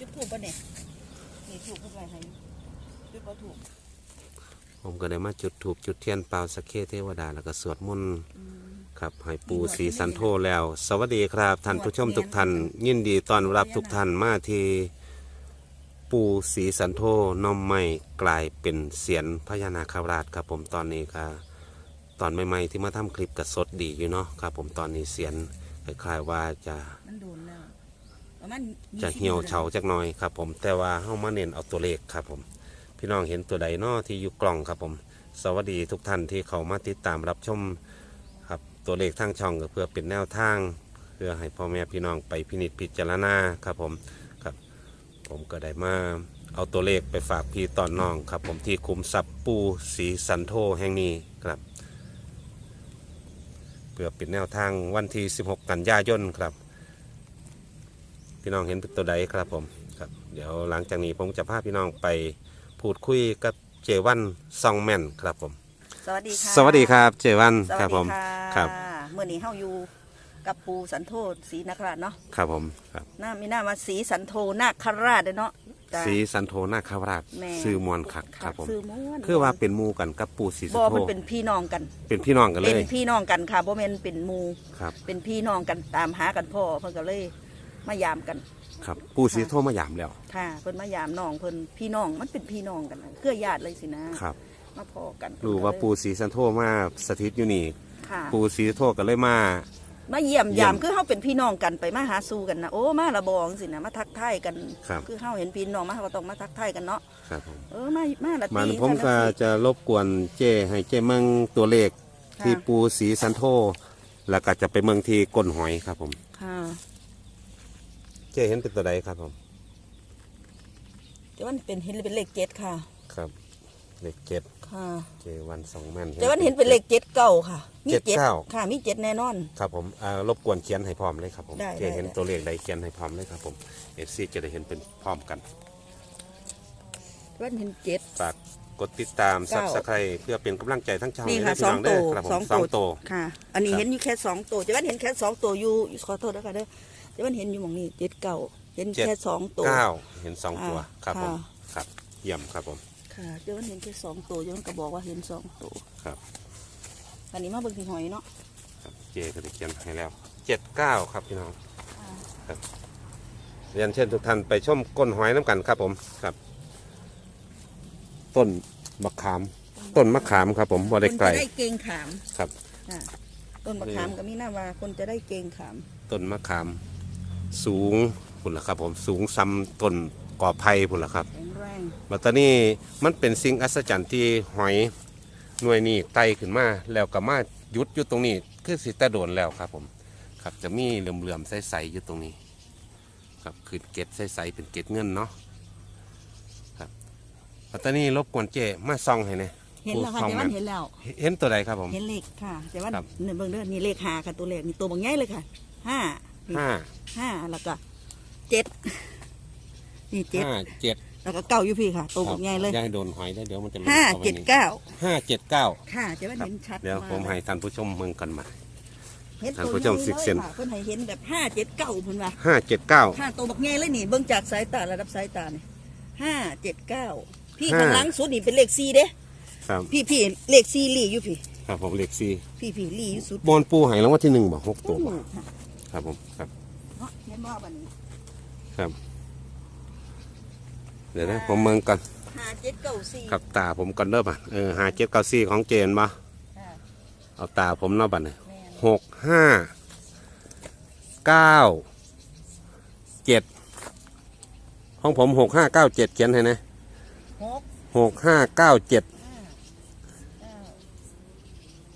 จุดถูกปะเนี่ยนี่ถูกเพื่ออะไรให้จุดบ่ถูกผมก็ได้มาจุดถูกจุดเทียนเปล่าสักเคเทวดา แล้วก็สวดมนต์ครับให้ปูสีสันโทแล้ว สวัสดีครับท่านผู้ชมทุกท่านยินดีต้อนรับทุกท่านมาที่ปูสีสันโทน้อมไม่กลายเป็นเสียนพญานาคราชครับผมตอนนี้ก็ตอนใหม่ๆที่มาทำคลิปกับสดดีอยู่เนาะครับผมตอนนี้เสียนคล้ายๆว่าจะมันโดนแล้ว ประมาณจะเหี่ยวเฉาจักหน่อยครับผมแต่ว่าเฮามาเน้นเอาตัวเลขครับผม พี่น้องเห็นตัวใดนอที่อยู่กล่องครับผม สวัสดีทุกท่านที่เขามาติดตามรับชมครับตัวเลขทางช่องก็เพื่อเป็นแนวทาง เพื่อให้พ่อแม่พี่น้องไปพินิจพิจารณาครับผมครับ ผมก็ได้มาเอาตัวเลขไปฝากพี่ตอนน้องครับ ผมที่คุมทรัพย์ปูสีสันโทแห่งนี้ครับ เพื่อเป็นแนวทางวันที่ 16 กันยายนครับ พี่น้องเห็นเป็นตัวใดครับผมครับเดี๋ยวหลังจากนี้ผมจะพาพี่น้องไปพูดคุยกับเจวันซองแมนครับผม สวัสดีค่ะสวัสดีครับเจวันสวัสครับดีผมค่ะครับ เมื่อนี้เฮาอยู่กับปูสันโทศรีนคราชเนาะครับผมครับหน้ามีหน้ามาสีสันโทนาคราชเด้อเนาะจ้ะ สีสันโทนาคาราชแม่ซื้อมวลคักครับผมซื้อม้วน คือว่าเป็นหมูกันกับปูสีสับ่นโทมันเป็นพี่น้องกัน เป็นพี่น้องกันเลเป็นยพี่น้องกันค่ะบ่แม่นเป็นหมู่ครับ เป็นพี่น้องกันตามหากันพ่อเพิ่นก็เลย มายามกัน ครับ ปูสีโทมาหยามแล้ว ค่ะเพิ่นมายามน้องเพิ่นพี่น้องมันเป็นพี่น้องกันนะเครือญาติเลยสินะครับ มาพอกันรู้ว่าปูสีสันโทมาสถิตอยู่นี่ ค่ะปูสีโทก็เลยมา มาเยี่ยมเยี่ยยามมคือเฮาเป็นพี่น้องกันไปมาหาสู่กันนะโอ้มาละบองสินะมาทักทายกันครับคือเฮาเห็นพี่น้องมาเฮาก็ต้องมาทักทายกันเนาะครับผมเออมามาละตีมันผมกันก็ละสิจะรบกวนเจ้ให้เจ้เมืองตัวเลขค่ะที่ปูสีสันโทแล้วก็จะไปเมืองที่ก้นหอยครับผม ค่ะ เจ้เห็นเป็นตัวใดครับผมแต่ว่าเป็นเห็นเป็นเลขเจ็ดค่ะ ครับเลขเจ็ดค่ะเจวันสองแม่นแต่ว่าเห็นเป็นเลขเจ็ดเก้าค่ะ มีเจ็ดเก้าค่ะ มีเจ็ดแน่นอน ครับผมอ่ารบกวนเขียนให้พร้อมเลยครับผมได้เจเห็นได้ตัวเลขใดเขียนให้พร้อมเลยครับผมเอฟซีจะได้เห็นเป็นพร้อมกันว่าเห็นเจ็ดฝากกดติดตามซัเก้าบสไครเพื่อเป็นกำลังใจทั้งช่องนี่และค่ะพี่สอน้งองตัเด้วอครับผมสองสองตัตัววค่ะ อันนี้ครับเห็นอยู่แค่สองตัวแต่ว่าเห็นแค่สองตัวอยู่ขอโทษนะคะเด้อ แต่ว่าเห็นอยู่หมองนี้เจ็ดเก้าเห็นแค่สองตัว เก้าเห็นสองตัวอ่าครับผมค่ะครับเยี่ยมครับผมค่ะเดี๋ยวมันเห็นแค่สองตัวเดี๋ยวมันก็บอกว่าเห็นสองตัวครับอันนี้มาเบิ่งที่หอยเนาะครับเจก็ได้เขียนให้แล้วเจ็ดเก้าครับพี่น้องครับเรียนเช่นทุกท่านไปชมก้นหอยน้ำกันครับผมครับ ต้นมะขาม ต้นมะขามครับ ผมบ่ได้ไกลคนจะได้เกงขามครับค่ะต้นมะขามก็มีหน้าว่าคนจะได้เกงขาม ต้นมะขาม สูงพุ่นละครับผมสูงซ้ำต้นกอไผ่พุ่นละครับแข็งแรงบัตรนี้มันเป็นสิ่งอัศจรรย์ที่หอยหน่วยนี้ไต่ขึ้นมาแล้วก็มาหยุดอยู่ตรงนี้ คือสิแตะโดนแล้วครับผมครับจะมีเหลื่อมๆใสๆอยู่ตรงนี้ ครับคือเกล็ดใสๆเป็นเกล็ดเงินเนาะครับบัตรนี้รบกวนเจมาส่องให้แหน่เห็นแล้วค่ะสองแต่ว่าอันเห็นแล้ว เห็นตัวใดครับผม เห็นเลขค่ะแต่ว่าครับเนี่ยเบิ่งเด้อนี่เลขหาค่ะตัวเลขนี่ตัวบางใหญ่เลยค่ะห้านี่ ห้าห้าแล้วก็เจ็ดนี่เจ็ดห้าเจ็ดแล้วก็เก้าอยู่พี่ค่ะ ตัวบางใหญ่เลยอย่าให้โดนหอยได้เดี๋ยวมันจะลุกห้าข้ไปเจ็ดในเก้าห้าเจ็ดเก้าค่ะแต่ว่าครับเห็นชัดเดี๋ยวากผมให้ท่านผู้ชมเมืองกันมาเห็นท่านตัวผู้ชมใหญ่สิบเซนลยค่ะเพิ่นให้เห็นแบบห้าเจ็ดเก้าเพิ่นว่าห้าเจ็ดเก้าห้าตัวบักใหญ่เลยนี่เบิ่งจากสายตาระดับสายตานี่ห้าเจ็ดเก้าพี่ห้าข้างหลังสุดนี่เป็นเลขสี่เด้ครับพี่พี่เลขสี่ลี่อยู่พี่ครับผมเลขสี่พี่พี่ลี่อยู่สุดบอลปูใหายรางวัลที่หนึ่งบอกหกตัวโอ้บ่ ค่ะครับผมครับเนาะเห็นว่าบัดนี้ครับ เดี๋ยวนะผมเมืองก่อนห้าเจ็ดเก้าสี่กับตาผมก่อนเด้อบ่ะเออหาเจ็ดเก้าสี่ของเจนบ่ค่ะเอาตาผมเนาะบัดเนี่ยแม่นหกห้าเก้าเจ็ดของผมหกห้าเก้าเจ็ดเขียนให้นะหกหกห้าเก้าเจ็ดห้าเก้า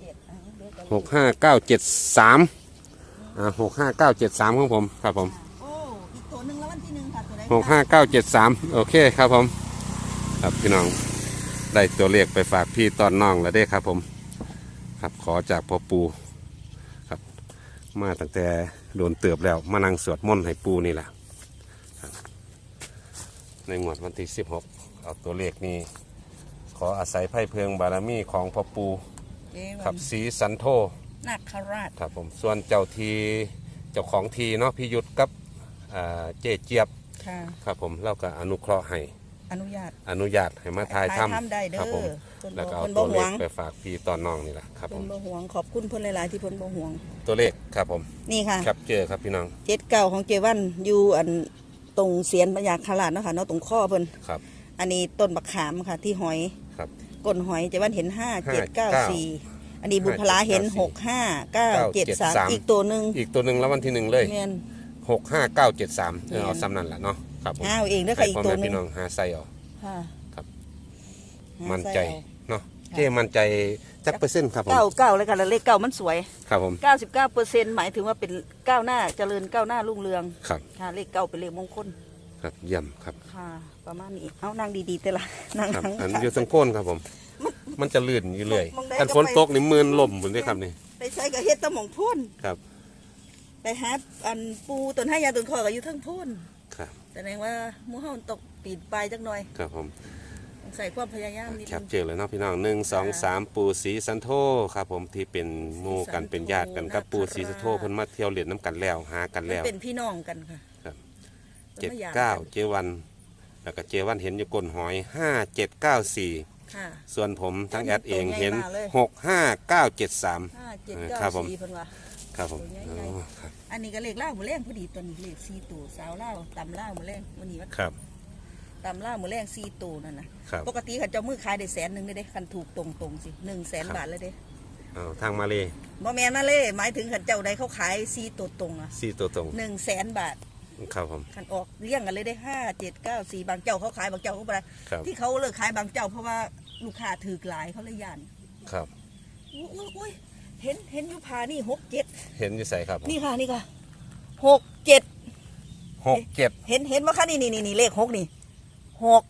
เจ็ดอะเดี๋ยวจะหกห้าเก้าเจ็ดสามอ่า หกห้าเก้าเจ็ดสามของผมครับผมโอ้อีกตัวหนึ่งแล้ววันที่หนึ่งค่ะตัวไหนหกห้าเก้าเจ็ดสามโอเคครับผม ครับพี่น้องได้ตัวเลขไปฝากพี่ตอนน้องแล้วเด้ครับผม ครับขอจากพ่อปูครับ มาตั้งแต่โดนเติบแล้วมานั่งสวดมนต์ให้ปูนี่แหละครับในงวดวันที่สิบหกเอาตัวเลขนี้ ขออาศัยไพ่เพิงบารมีของพ่อปูเอ๊ะครับสีสันโท นาคราชครับผมส่วนเจ้าทีเจ้าของทีเนาะพี่ยุทธกับอ่าเจเจี๊ยบค่ะ ครับผมเราก็อนุเคราะห์ให้อนุญาตอนุญาตให้มาถ่ายทถ่ายทำได้เด้อำครับผมเพิ่นบ่แล้วก็เอาเพิ่นบ่ตัวเลหวขงไปฝากพี่ตอนน้องนี่แหละครับผเพิ่นมบ่ห่วงขอบคุณเพิ่นหลายๆที่เพิ่นบ่ห่วง ตัวเลขครับผมนี่ค่ะครับเจอครับพี่น้องเจ็ดเก่าของเจวันอยู่อันตรงเสียนพญาคาราชเนาะค่ะเนาะตรงข้อเพิ่นครับ อันนี้ต้นบักขามค่ะที่หอยครับ ก้นหอยเจวันเห็นห้าเจ็ดเก้าสี่ อันนี้บุพลาเห็นหกห้าเก้าเจ็ดสามอีกตัวหนึ่งอีกตัวหนึ่งแล้ววันที่หนึ่งเลยแม่นหกห้าเก้าเจ็ดสามแม่นเอาซ้ำนั่นแหละเนาะครับผมห้าเอาเองเด้อให้ค่ะอีกพ่อตัวแม่หนึ่พี่งน้องหาใส่เอาค่ะครับหามั่นใจส่เอาเนาะค่ะเจ้มั่นใจจักเปอร์เซ็นต์ครับผมเก้าเก้าเลยค่ะแล้วเลขเก้ามันสวยครับผมเก้าสิบเก้าเปอร์เซ็นต์หมายถึงว่าเป็นก้าวหน้าเจริญก้าวหน้ารุ่งเรืองครับค่ะเลขเก้าเป็นเลขมงคลครับเยี่ยมครับค่ะประมาณนี้เอานั่งดีๆแต่ละนั่งครับทั้งอันอยู่ทั้งโคนครับผม มันจะลื่นอยู่เลยมองได้กันก็ฝนไปตกนี่มืนล่มหมดเลยครับนี่ไปใช้กับเฮ็ดตะหมองพ่นครับไปหาอันปูต้นให้ยาต้นคอก็อยู่ทั้งพ่นครับแสดงว่าหมู่เฮาตกปีนปลายจักหน่อยครับผมต้องใส่ความพยายามนิดแคนึปง เจอเลยเนาะพี่น้องหนึ่งสองสามปูสีสันโทครับผมที่เป็นหมู่กันเป็นญาติกันกับปูสีสันโทเพิ่นมาเที่ยวเล่นน้ำกันแล้วหากันมันแล้ว เป็นพี่น้องกันค่ะครับพิ่เจ็นดมหยมเก้ากันเจวัน แล้วก็เจวันเห็นอยู่ก้นหอยห้าเจ็ดเก้าสี่ ค่ะส่วนผมทั้งแอดเองตัวใหญ่เห็นมากเลยหกห้าเก้าเจ็ดสามห้าเจ็ดเออเก้าครับผม สี่เพิ่นว่าครับผมตัวใหญ่อ๋อครับอันนี้ก็เลขเล่าหมูแรงพอดีตัวนี้เลขสี่ตัวสาวเล่าตำเล่าหมูแรงวันนี้ว่าครับ ตำเล่าหมูแรงสี่ตัวนั่นนะครับ ปกติเขาเจ้ามือขายได้แสนหนึ่งเลยเด้คันถูกตรงตรงๆสิหนึ่งแสนครับ บาทเลยเด้เอาทางมาเลยบ่แม่นนั่นเลยหมายถึงขันเจ้าใดเขาขายสี่ตัวตรงอะสี่ตัวตรงหนึ่งแสนบาทครับผม ขันออกเลี้ยงกันเลยได้ห้าเจ็ดเก้าสี่บางเจ้าเขาขายบางเจ้าเขาบ่ได้ครับ ที่เขาเลิกขายบางเจ้าเพราะว่า ลูกค้าถือหลายเขาเลยยานครับ อุ้ยอุ้ยอุ้ยเห็นเห็นอยุพานี่หกเจ็ดเห็นอยู่ใส่ครับผมนี่ค่ะนี่ค่ะหกเจ็ดหกเจ็ดเห็นเห็นว่าค่ะนี่นี่นี่นี่เลขหกนี่หก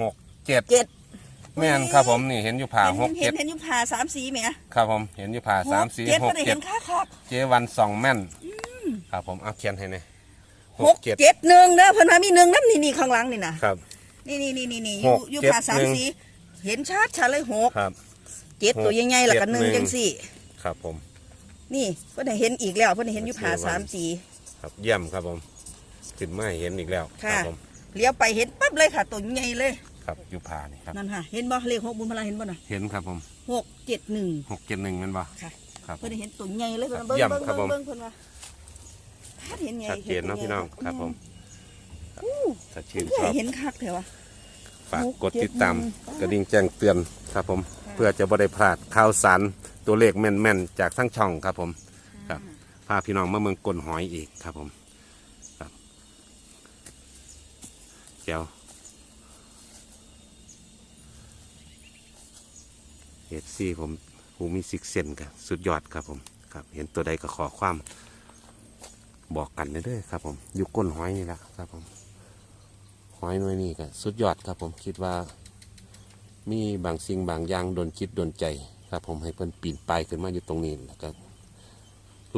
หกเจ็ดเจ็ดแม่นครับผมนี่เห็นอยู่ผ่าหกเห็เจ็นดเห็นอยุพาสามสีไหมครับผมเห็นอยู่ผ่าสามสี่เจ็ดหก็กได้เจ็เห็ดนค่าคักเจวันสองแม่นครับผมเอาเขียนให้หน่อยหกเจ็ดหนึ่งเด้อเพิ่นว่ามีหนึ่งน้ำนี่นี่ข้างหลังนี่นะครับ นี่นี่นี่นี่นี่อหยู่กอยู่เจ็ดพาสามหนึ่ง สี เห็นชัดชัดเลยหกครับ เจ็ดตัวใหญ่ๆแล้วก็หนึ่งเจ็ดหนึ่งจังสี่ ครับผม นี่เพิ่นให้เห็นอีกแล้วเพิ่นให้เห็นอยู่ผาเจ็ดวันสามสีครับเยี่ยมครับผมขึ้นมาให้เห็นอีกแล้วคค่ะรับผมเลี้ยวไปเห็นปั๊บเลยค่ะตัวใหญ่เลย ครับอยู่ผ่านี่ครับนั่นค่ะเห็นบ่เลขหกบุญพลาเห็นบ่น่ะเห็นครับผมหกเจ็ดหนึ่งหกเจ็ดหนึ่งแมันบ่ค่ะครับเพิ่นให้เห็นตัวใหญ่เลยเพิ่นว่าเยี่เบิ่งยมเบิ่งครับผมเบิ่งเพิ่นว่าถ้าเห็นไงชัดเจนเนาะพี่น้องครับผมอู้ถ้าชื่นเพื่ชออบเห็นคักแถวะ ฝากหกกดเจ็ดติดตามหนึ่งกระดิ่งแจ้งเตือนครับผม เพื่อจะบ่ได้พลาดข่าวสารตัวเลขแม่นๆ จากทั้งช่องครับผมครับพาพี่น้องมาเมืองกลนหอยอีกครับผมครับเจ้าเฮดซี่ผมผู้มีซิกเซนกับสุดยอดครับผมครับ เห็นตัวใดก็ขอความบอกกันเด้อครับผมอยู่ก้นหอยนี่แหละครับผมห อยหน่วยนี่ก็สุดยอดครับผมคิดว่า มีบางสิ่งบางอย่างโดนคิดโดนใจครับผมให้เพิ่นปีนป่ายขึ้นมาอยู่ตรงนี้แล้วก็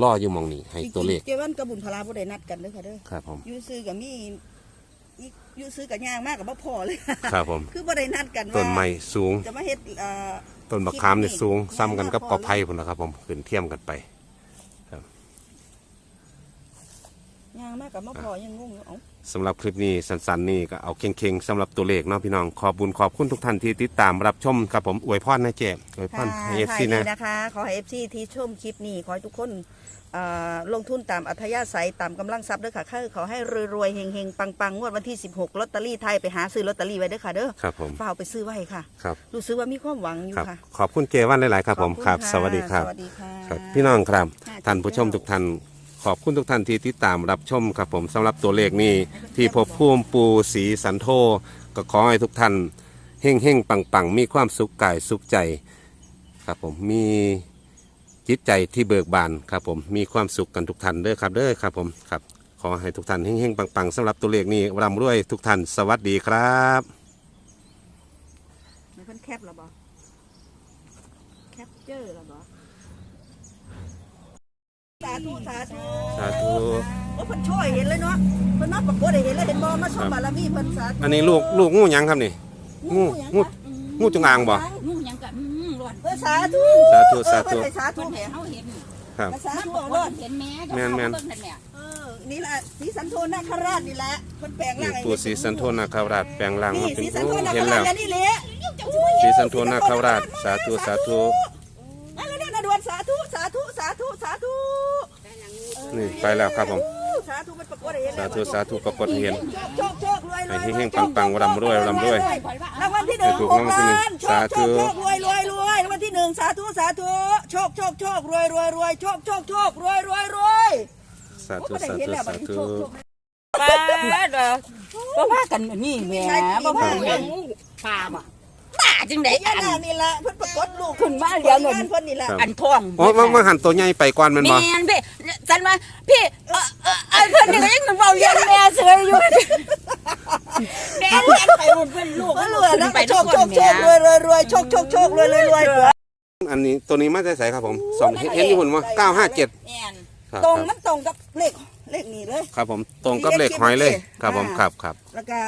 ล่ออยู่หมองนี้ให้ตัวเลข จริงๆเจ้าวันกับบุญพลาบ่ได้นัดกันเด้อค่ะเด้อครับผม อยู่ซื้อกับมีอีอยู่ซื้อกับย่างมากกับบ่พอเลยครับผม คือบ่ได้นัดกันว่าต้นไม้สูง จะมาเฮ็ดเอ่อ ต้นบักขามนี่สูงคิดนี่ซ้ำกันกับพอกอไผ่พุ่นนะครับผมขึ้นเทียมกันไป ย่างมากกับบ่พอยังงงอยู่เอ้าสำหรับคลิปนี้สั้นๆนี่ก็เอาเข่งๆสำหรับตัวเลขเนาะพี่น้องขอบบุญขอบคุณทุกท่านที่ติดตามรับชมครับผมอวยพรนะเจ๊อวยพรให้เอฟค่ะซีนี่นะนะคะ ขอให้ FC ที่ชมคลิปนี้ขอให้ทุกคนเอ่อลงทุนตามอัธยาศัยตามกำลังทรัพย์เด้อค่ะขอให้รวยๆเฮงๆปังๆงวดวันที่ 16ลอตเตอรี่ไทยไปหาซื้อลอตเตอรี่ไว้เด้อค่ะเด้อครับผมฝ้ากไปซื้อไว้ค่ะครับรู้สึกว่ามีความหวังอยู่ครับค่ะ ขอบคุณเจวันหลายๆครับผมขอณครับะสวัสดีครับ สวัสดีค่ะครับพี่น้องครับค่ะท่านผู้ชมทุกท่าน ขอบคุณทุกท่านที่ติดตามรับชมครับผมสำหรับตัวเลขนี้ที่พบภูมิปูสีสันโทก็ขอให้ทุกท่านเฮ่งเฮ่งปังปังมีความสุขกายสุขใจครับผมมีจิตใจที่เบิกบานครับผมมีความสุขกันทุกท่านเด้อครับเด้อครับผมครับ ขอให้ทุกท่านเฮ่งเฮ่งปังปังสำหรับตัวเลขนี้ร่ำรวยทุกท่านสวัสดีครับไม่เพิ่นแคปแล้วบ่แคปเจอร์แล้วบ่ สาธุสาธุสาธุว่าเพิ่นช่วยเห็นเลยเนาะเพิ่นมาปรากฏให้เห็นเลยเห็นบ่มาชมบารมีเพิ่นสาธุอันนี้ลูกลูกงูหยังครับนี่ งูงูงูจงอางบ่ งูหยังกะอืมร้อนเออสาธุสาธุสาธุ เออเพิ่นให้สาธุเพิ่นแหให้มเฮาเห็นครับ สามันธุบอกเอาว่าเนาะเห็นแม่แม่นแม่นเบิ่งนั่นแหละเออนี่แหละสีสันโทนาคราชนี่แหละคนแปลงร่างให้ปูสีสันโทนาคาราชแปลงร่างนี่มาเป็นสีสันโอ้โทนาเห็คนราแล้ชวอันนี่แหละสีสันโทนาคาราชสาธุสาธุนั่นแล้วนะดวนสาธุสาธุสาธุสาธุ นี่ไปแล้วครับผม สาธุมันประกวดให้เห็นสาธุสาธุปรากฏให้เห็น โชคโชครวยรวยให้เฮงๆปังๆร่ำรวยร่ำรวยรางวัลที่หนึ่งให้ถูกหรากงวัลที่หนึ่งล้านโชสาคธุ โชคโชครวยรวยรวยรางวัลที่หนึ่งสาธุสาธุโชคโชคโชครวยรวยรวยโชคโชคโชครวยรวยรวยสาธุสาธุสาธุป้าเด้อบ่ว่ากันนี่แหม่บ่ว่ากันปามา ตาจังได๋ย่าอันนานี่ละเพิ่นประกวดลูกขึ้นมาเดี๋ยวหนึ่งงานเพิ่นนี่ละอันท้องโอ้มามาหันตัวใหญ่ไปก่อนแมันบ่แม่นพี่จันว่าพี่เอ่อเอ่อเอ่อเพิ่นนี่ก็ยังเว้ายังแม่เสยอยู่แม่เลี้ยงไปมันเป็นลูกเพิ่นรลูวยกนะไปโชทุกคคโชนคโชแม่ครวยรวยรวยโชคโชคโชครวยรวยรวยอันนี้ตัวนี้มาได้ใส่ครับผมสองเห็นเห็นอยู่หุ่นว่าเก้าห้าเจ็ดแม่นครับตรงครับมันตรงกับเลข เลขนี้เลย ครับผมตรงกับเลขหอยเลย ครับผมครับครับแล้วก็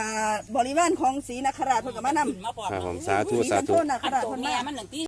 บริวารของศรีนคราชเพิ่นก็มานำขึ้นมาปอดครับผมสาธุศรีสาสันโทธุนาคอันราชตัวเพิ่นแม่มามันหนึ่งที่